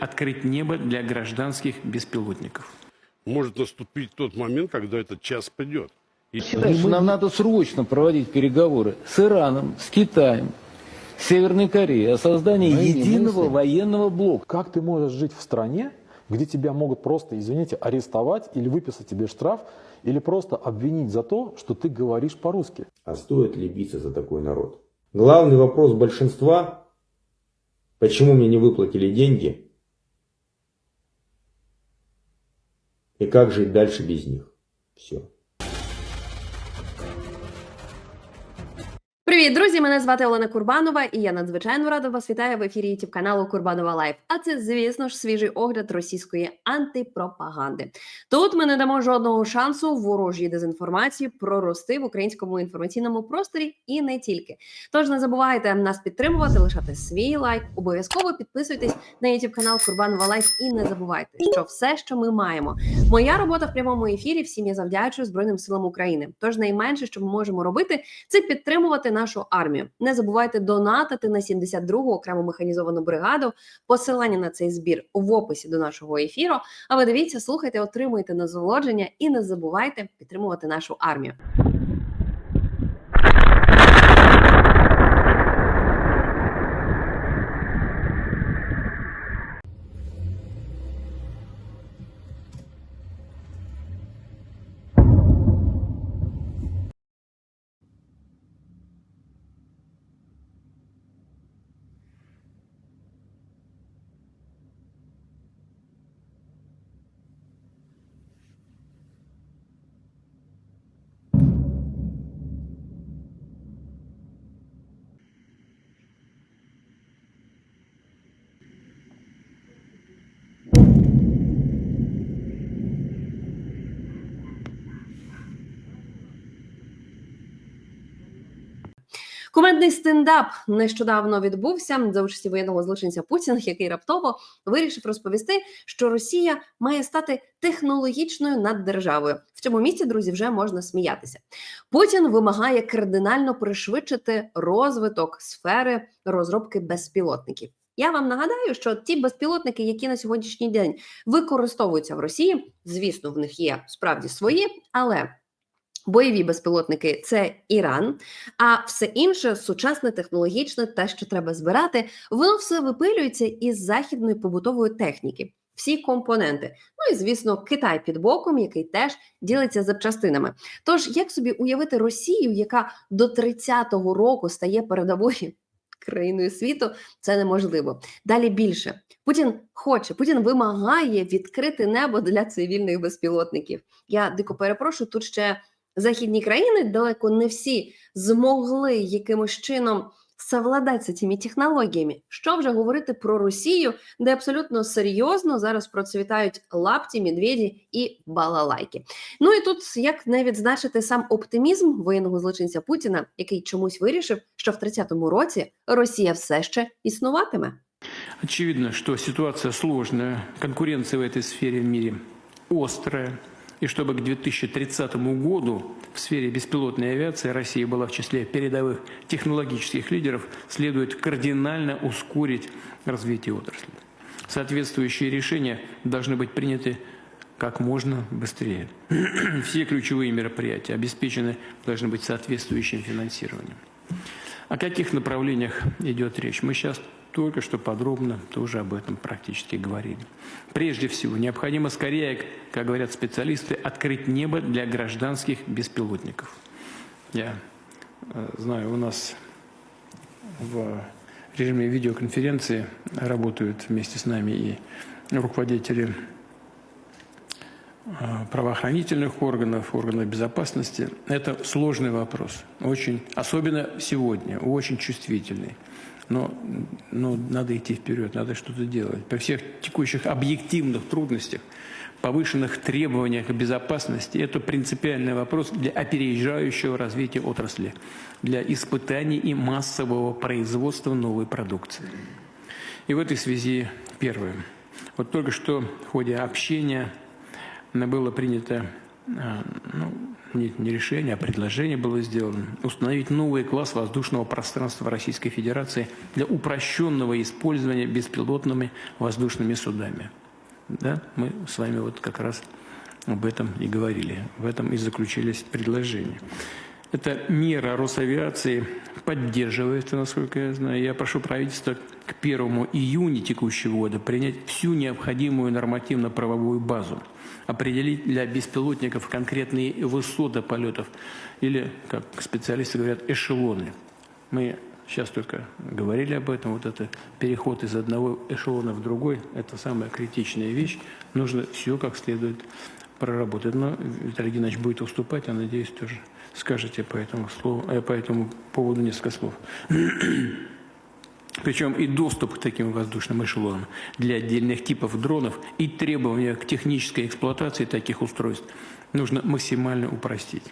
открыть небо для гражданских беспилотников. Может наступить тот момент, когда этот час придет. И Считаю, что нам надо срочно проводить переговоры с Ираном, с Китаем, с Северной Кореей о создании Мы единого военного блока. Как ты можешь жить в стране, где тебя могут просто, извините, арестовать или выписать тебе штраф, или просто обвинить за то, что ты говоришь по-русски? А стоит ли биться за такой народ? Главный вопрос большинства, почему мне не выплатили деньги и как жить дальше без них. Все. Привіт, друзі! Мене звати Олена Курбанова, і я надзвичайно рада вас вітаю в ефірі youtube каналу Курбанова Лайф. А це, звісно ж, свіжий огляд російської антипропаганди. Тут ми не дамо жодного шансу ворожій дезінформації прорости в українському інформаційному просторі і не тільки. Тож не забувайте нас підтримувати, лишати свій лайк. Обов'язково підписуйтесь на youtube канал Курбанова Лайф і не забувайте, що все, що ми маємо, моя робота в прямому ефірі. Всім я завдячую Збройним силам України. Тож найменше, що ми можемо робити, це підтримувати нашу армію. Не забувайте донатити на 72-гу окрему механізовану бригаду. Посилання на цей збір в описі до нашого ефіру. А ви дивіться, слухайте, отримуйте насолодження і не забувайте підтримувати нашу армію. Кумедний стендап нещодавно відбувся за участі воєнного злочинця Путіна, який раптово вирішив розповісти, що Росія має стати технологічною наддержавою. В цьому місці, друзі, вже можна сміятися. Путін вимагає кардинально пришвидшити розвиток сфери розробки безпілотників. Я вам нагадаю, що ті безпілотники, які на сьогоднішній день використовуються в Росії, звісно, в них є справді свої, але бойові безпілотники це Іран, а все інше сучасне, технологічне, те, що треба збирати, воно все випилюється із західної побутової техніки. Всі компоненти. Ну і звісно, Китай під боком, який теж ділиться запчастинами. Тож, як собі уявити Росію, яка до 30-го року стає передовою країною світу, це неможливо. Далі більше. Путін хоче, Путін вимагає відкрити небо для цивільних безпілотників. Я дико перепрошую, тут ще західні країни далеко не всі змогли якимось чином совладати цими технологіями. Що вже говорити про Росію, де абсолютно серйозно зараз процвітають лапті, медведі і балалайки. Ну і тут як не відзначити сам оптимізм воєнного злочинця Путіна, який чомусь вирішив, що в 30-му році Росія все ще існуватиме. Очевидно, что ситуация сложная, конкуренция в этой сфере в мире острая, и чтобы к 2030 году в сфере беспилотной авиации Россия была в числе передовых технологических лидеров, следует кардинально ускорить развитие отрасли. Соответствующие решения должны быть приняты как можно быстрее. Все ключевые мероприятия обеспечены должны быть соответствующим финансированием. О каких направлениях идет речь? Мы сейчас только что подробно тоже об этом практически говорили. Прежде всего, необходимо скорее, как говорят специалисты, открыть небо для гражданских беспилотников. Я э, знаю, у нас в режиме видеоконференции работают вместе с нами и руководители э, правоохранительных органов, органов безопасности. Это сложный вопрос, очень, особенно сегодня, очень чувствительный. Но, но надо идти вперед, надо что-то делать. При всех текущих объективных трудностях, повышенных требованиях к безопасности, это принципиальный вопрос для опережающего развития отрасли, для испытаний и массового производства новой продукции. И в этой связи первое. Вот только что в ходе общения было принято а, ну, не, не решение, а предложение было сделано, установить новый класс воздушного пространства Российской Федерации для упрощенного использования беспилотными воздушными судами. Да, мы с вами вот как раз об этом и говорили. В этом и заключились предложения. Эта мера Росавиации поддерживается, насколько я знаю. Я прошу правительство к 1 июня текущего года принять всю необходимую нормативно-правовую базу, определить для беспилотников конкретные высоты полетов или, как специалисты говорят, эшелоны. Мы сейчас только говорили об этом. Вот это переход из одного эшелона в другой – это самая критичная вещь. Нужно все как следует проработать. Но Виталий Геннадьевич будет уступать, я надеюсь, тоже скажете по этому, слову, э, по этому поводу несколько слов. Причем и доступ к таким воздушным эшелонам для отдельных типов дронов и требования к технической эксплуатации таких устройств нужно максимально упростить.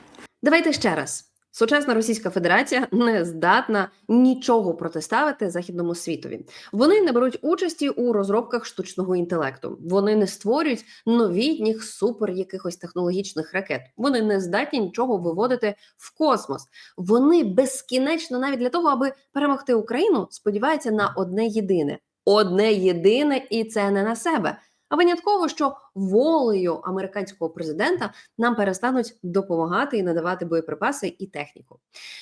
Давайте ще раз. Сучасна Російська Федерація не здатна нічого протиставити західному світові. Вони не беруть участі у розробках штучного інтелекту. Вони не створюють новітніх супер якихось технологічних ракет. Вони не здатні нічого виводити в космос. Вони безкінечно навіть для того, аби перемогти Україну, сподіваються на одне єдине. Одне єдине, і це не на себе. А винятково, що волею американського президента нам перестануть допомагати і надавати боєприпаси і техніку.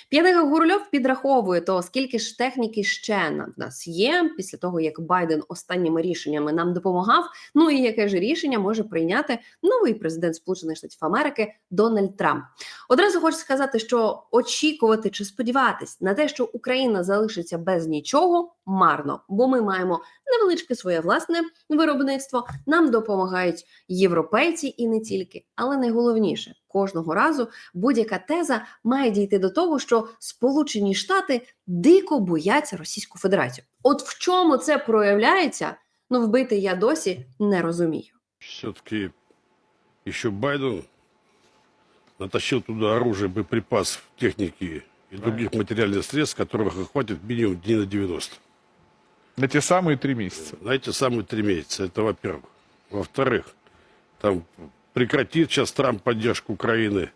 П'янига Гурльов підраховує то, скільки ж техніки ще в нас є після того, як Байден останніми рішеннями нам допомагав. Ну і яке ж рішення може прийняти новий президент Сполучених Штатів Америки Дональд Трамп. Одразу хочу сказати, що очікувати чи сподіватись на те, що Україна залишиться без нічого, марно, бо ми маємо невеличке своє власне виробництво. Нам допомагають європейці і не тільки. Але найголовніше кожного разу будь-яка теза має дійти до того, що Сполучені Штати дико бояться Російську Федерацію. От в чому це проявляється, ну вбити я досі не розумію. Все-таки еще Байден натащил туда оружие, боеприпасов, техники и других материальных средств, которых хватит минимум дней на 90. На те самые три месяца. На эти самые три месяца. Это во-первых. Во-вторых, там прекратит сейчас Трамп поддержку Украины,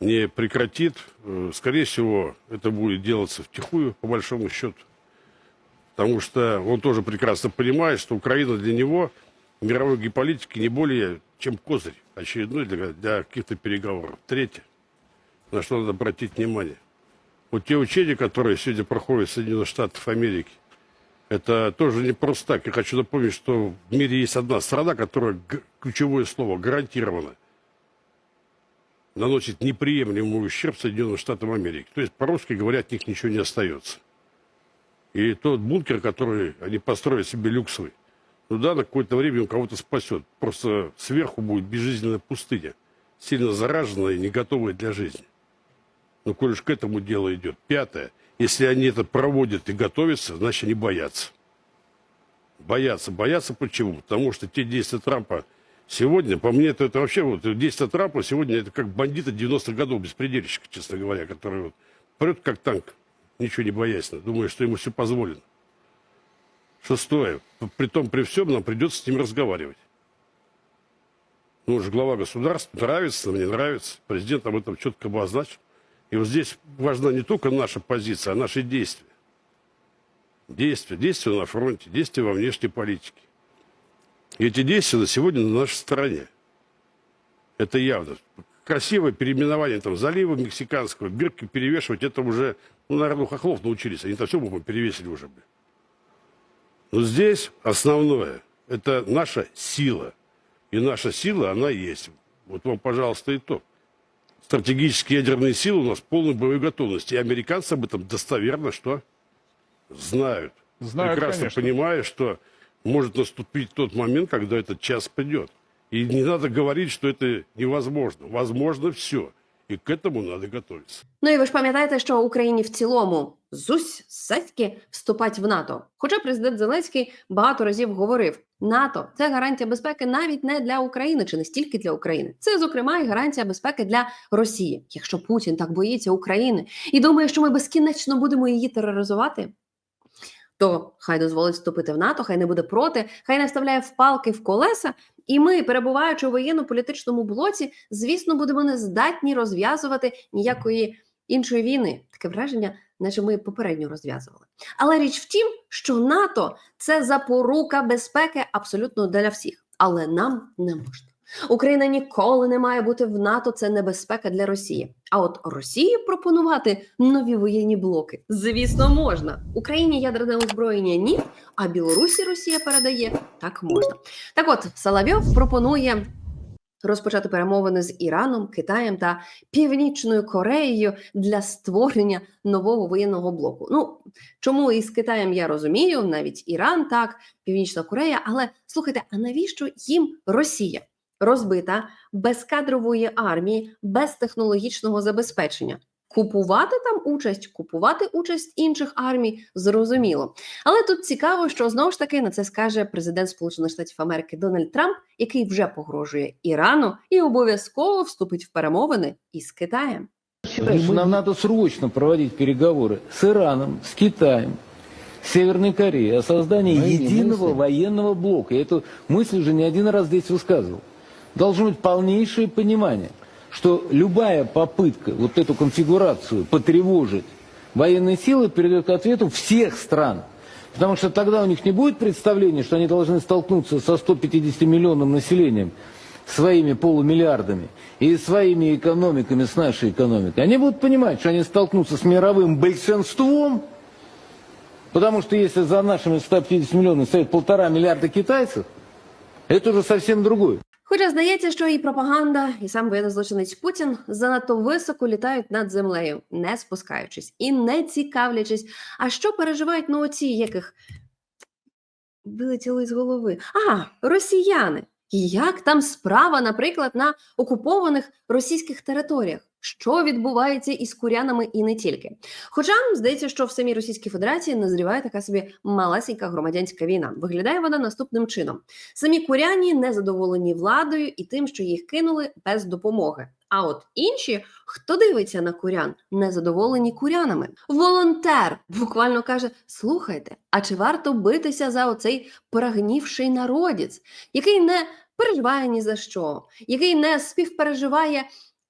не прекратит. Э, Скорее всего, это будет делаться втихую, по большому счету. Потому что он тоже прекрасно понимает, что Украина для него мировой геополитике не более чем козырь очередной для, для каких-то переговоров. Третье, на что надо обратить внимание. Вот те учения, которые сегодня проходят в Соединенных Штатах Америки, это тоже не просто так. Я хочу напомнить, что в мире есть одна страна, которая, ключевое слово, гарантированно наносит неприемлемый ущерб Соединенным Штатам Америки. То есть, по-русски говоря, от них ничего не остается. И тот бункер, который они построят себе люксовый, ну да, на какое-то время он кого-то спасет. Просто сверху будет безжизненная пустыня, сильно зараженная и не готовая для жизни. Но коль уж к этому дело идет. Пятое. Если они это проводят и готовятся, значит, они боятся. Боятся. Боятся почему? Потому что те действия Трампа сегодня, по мне, это, это вообще вот действия Трампа сегодня это как бандиты 90-х годов, беспредельщик, честно говоря, который вот прет как танк, ничего не боясь, думая, что ему все позволено. Шестое. При том, при всем нам придется с ним разговаривать. Ну, он же глава государства, нравится, мне нравится. Президент об этом четко обозначил. И вот здесь важна не только наша позиция, а наши действия. Действия, действия на фронте, действия во внешней политике. И эти действия на сегодня на нашей стороне. Это явно. Красивое переименование там залива мексиканского, бирки перевешивать, это уже, ну, наверное, у хохлов научились. Они-то все бы перевесили уже бы. Но здесь основное – это наша сила. И наша сила, она есть. Вот вам, пожалуйста, итог. Стратегические ядерные силы у нас в полной боевой готовности. И американцы об этом достоверно что? Знают. Знают, Прекрасно конечно. понимая, что может наступить тот момент, когда этот час придет. И не надо говорить, что это невозможно. Возможно все. И к этому надо готовиться. Ну і ви ж пам'ятаєте, що Україні в цілому зусь сецьки вступать в НАТО. Хоча президент Зеленський багато разів говорив: НАТО це гарантія безпеки навіть не для України чи не стільки для України. Це, зокрема, і гарантія безпеки для Росії. Якщо Путін так боїться України і думає, що ми безкінечно будемо її тероризувати. то хай дозволить вступити в НАТО, хай не буде проти, хай не вставляє в палки в колеса. І ми, перебуваючи у воєнно-політичному блоці, звісно, будемо не здатні розв'язувати ніякої іншої війни. Таке враження, наче ми попередньо розв'язували. Але річ в тім, що НАТО це запорука безпеки абсолютно для всіх, але нам не можна. Україна ніколи не має бути в НАТО. Це небезпека для Росії. А от Росії пропонувати нові воєнні блоки, звісно, можна. Україні ядерне озброєння ні, а Білорусі Росія передає так можна. Так, от Соловйов пропонує розпочати перемовини з Іраном, Китаєм та Північною Кореєю для створення нового воєнного блоку. Ну чому із Китаєм я розумію, навіть Іран, так, Північна Корея. Але слухайте, а навіщо їм Росія? Розбита без кадрової армії, без технологічного забезпечення. Купувати там участь, купувати участь інших армій, зрозуміло. Але тут цікаво, що знову ж таки на це скаже президент Сполучених Штатів Америки Дональд Трамп, який вже погрожує Ірану і обов'язково вступить в перемовини із Китаєм. Считаю, что нам надо срочно проводить переговоры с Ираном, с Китаем, с Северной Кореей о создании Моими единого мыслями. военного блока. Я эту мысль уже не один раз здесь высказывал. Должно быть полнейшее понимание, Что любая попытка вот эту конфигурацию потревожить военные силы приведет к ответу всех стран. Потому что тогда у них не будет представления, что они должны столкнуться со 150-миллионным населением, своими полумиллиардами и своими экономиками с нашей экономикой. Они будут понимать, что они столкнутся с мировым большинством, потому что если за нашими 150 миллионами стоит полтора миллиарда китайцев, это уже совсем другое. Хоча здається, що і пропаганда, і сам воєнозлочинець Путін занадто високо літають над землею, не спускаючись і не цікавлячись, а що переживають на оці, яких вилетіли з голови. А, росіяни. Як там справа, наприклад, на окупованих російських територіях? Що відбувається із курянами і не тільки? Хоча здається, що в самій Російській Федерації назріває така собі малесенька громадянська війна. Виглядає вона наступним чином: самі куряні не задоволені владою і тим, що їх кинули без допомоги. А от інші, хто дивиться на курян, не задоволені курянами. Волонтер буквально каже: слухайте, а чи варто битися за оцей прогнівший народець, який не переживає ні за що, який не співпереживає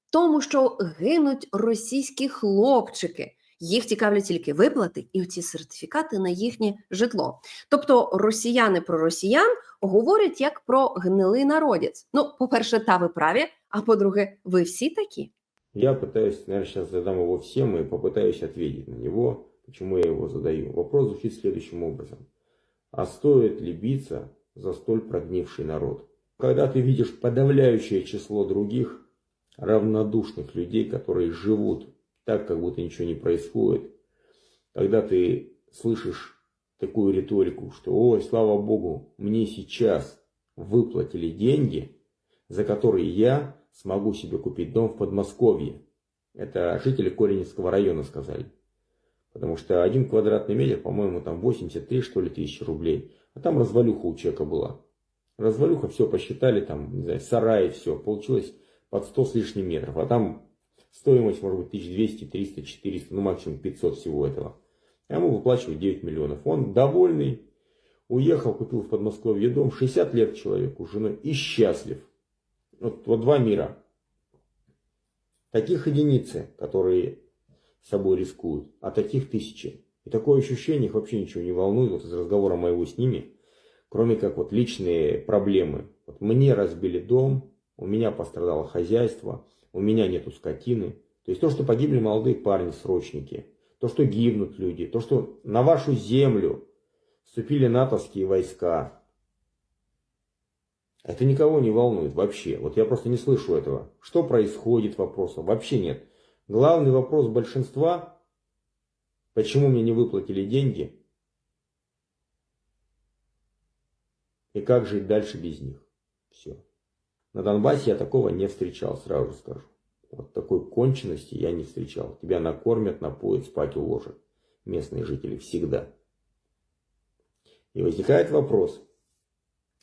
тому, що гинуть російські хлопчики. Їх цікавлять тільки виплати і оці сертифікати на їхнє житло. Тобто росіяни про росіян говорять як про гнилий народець. Ну, по-перше, та ви праві, а по-друге, ви всі такі. Я пытаюсь, наверное, сейчас задам его всем и попытаюсь ответить на него. Почему я его задаю? Вопрос звучит следующим образом. А стоит ли биться за столь прогнивший народ? Когда ты видишь подавляющее число других равнодушных людей, которые живут так, как будто ничего не происходит, когда ты слышишь такую риторику, что «Ой, слава Богу, мне сейчас выплатили деньги, за которые я смогу себе купить дом в Подмосковье». Это жители Кореневского района сказали. Потому что один квадратный метр, по-моему, там 83, что ли, тысячи рублей. А там развалюха у человека была. Развалюха, все посчитали, там, не знаю, сарай, все. Получилось под 100 с лишним метров. А там стоимость, может быть, 1200, 300, 400, ну максимум 500 всего этого. А ему выплачивают 9 миллионов. Он довольный, уехал, купил в Подмосковье дом, 60 лет человеку, с женой, и счастлив. Вот, вот два мира. Таких единицы, которые собой рискуют, а таких тысячи. И такое ощущение, их вообще ничего не волнует, вот из разговора моего с ними, кроме как вот личные проблемы. Вот мне разбили дом, у меня пострадало хозяйство, у меня нету скотины. То есть то, что погибли молодые парни, срочники, то, что гибнут люди, то, что на вашу землю вступили натовские войска, это никого не волнует вообще. Вот я просто не слышу этого. Что происходит вопроса? Вообще нет. Главный вопрос большинства, почему мне не выплатили деньги и как жить дальше без них. Все. На Донбассе я такого не встречал, сразу скажу. Вот такой конченности я не встречал. Тебя накормят, напоят, спать уложат. Местные жители всегда. И возникает вопрос,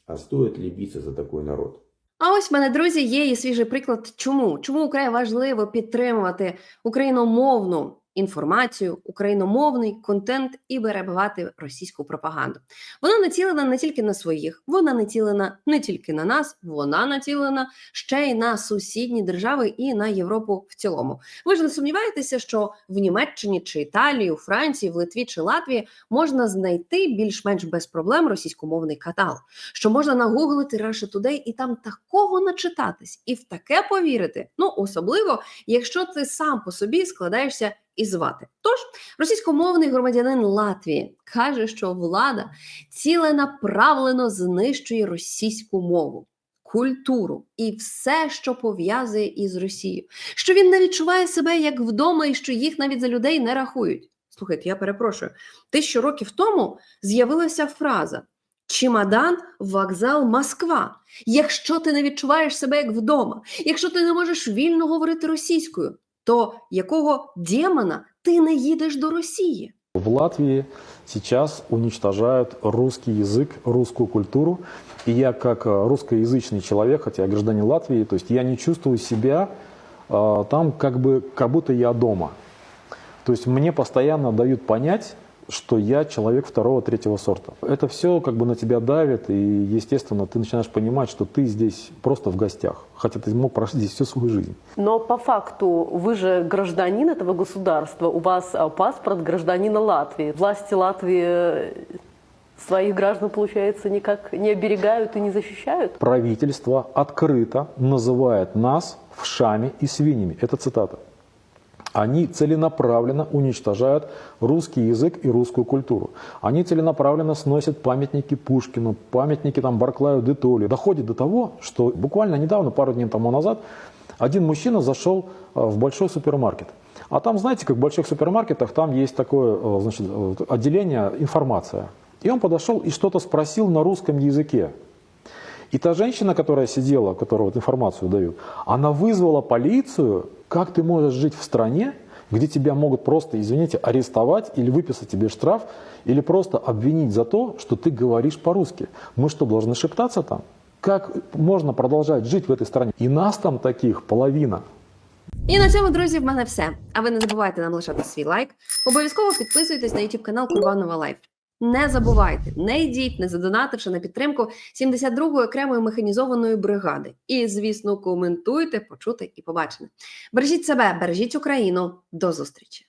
а стоит ли биться за такой народ? А ось в мене, друзі, є і свіжий приклад. Чому? Чому Україні важливо підтримувати україномовну інформацію, україномовний контент і перебивати російську пропаганду. Вона націлена не тільки на своїх, вона націлена не тільки на нас, вона націлена ще й на сусідні держави і на Європу в цілому. Ви ж не сумніваєтеся, що в Німеччині чи Італії, у Франції, в Литві чи Латвії можна знайти більш-менш без проблем російськомовний каталог, що можна нагуглити Russia Today і там такого начитатись, і в таке повірити. Ну особливо, якщо ти сам по собі складаєшся із вати. Тож російськомовний громадянин Латвії каже, що влада ціленаправлено знищує російську мову. Культуру і все, що пов'язує із Росією, що він не відчуває себе як вдома, і що їх навіть за людей не рахують. Слухайте, я перепрошую. Тисячу років тому з'явилася фраза Чемодан, вокзал, Москва. Якщо ти не відчуваєш себе як вдома, якщо ти не можеш вільно говорити російською, то якого демона ти не їдеш до Росії? В Латвии сейчас уничтожают русский язык, русскую культуру. И я как э, русскоязычный человек, хотя я гражданин Латвии, то есть я не чувствую себя э, там как бы, как будто я дома. То есть мне постоянно дают понять, что я человек второго, третьего сорта. Это все как бы на тебя давит, и, естественно, ты начинаешь понимать, что ты здесь просто в гостях, хотя ты мог прожить здесь всю свою жизнь. Но по факту вы же гражданин этого государства, у вас а, паспорт гражданина Латвии. Власти Латвии э, своих граждан, получается, никак не оберегают и не защищают? Правительство открыто называет нас вшами и свиньями. Это цитата. Они целенаправленно уничтожают русский язык и русскую культуру. Они целенаправленно сносят памятники Пушкину, памятники там Барклаю де Толли. Доходит до того, что буквально недавно, пару дней тому назад, один мужчина зашел э, в большой супермаркет. А там, знаете, как в больших супермаркетах, там есть такое э, значит, э, отделение «Информация». И он подошел и что-то спросил на русском языке. И та женщина, которая сидела, которая вот информацию дают, она вызвала полицию, как ты можешь жить в стране, где тебя могут просто, извините, арестовать или выписать тебе штраф, или просто обвинить за то, что ты говоришь по-русски. Мы что, должны шептаться там? Как можно продолжать жить в этой стране? И нас там таких половина. І на цьому, друзі, в мене все. А ви не забувайте нам лишати свій лайк. Обов'язково підписуйтесь на YouTube канал Курбанова Лайф. Не забувайте, не йдіть, не задонативши на підтримку 72-ї окремої механізованої бригади. І, звісно, коментуйте, почути і побачене. Бережіть себе, бережіть Україну. До зустрічі!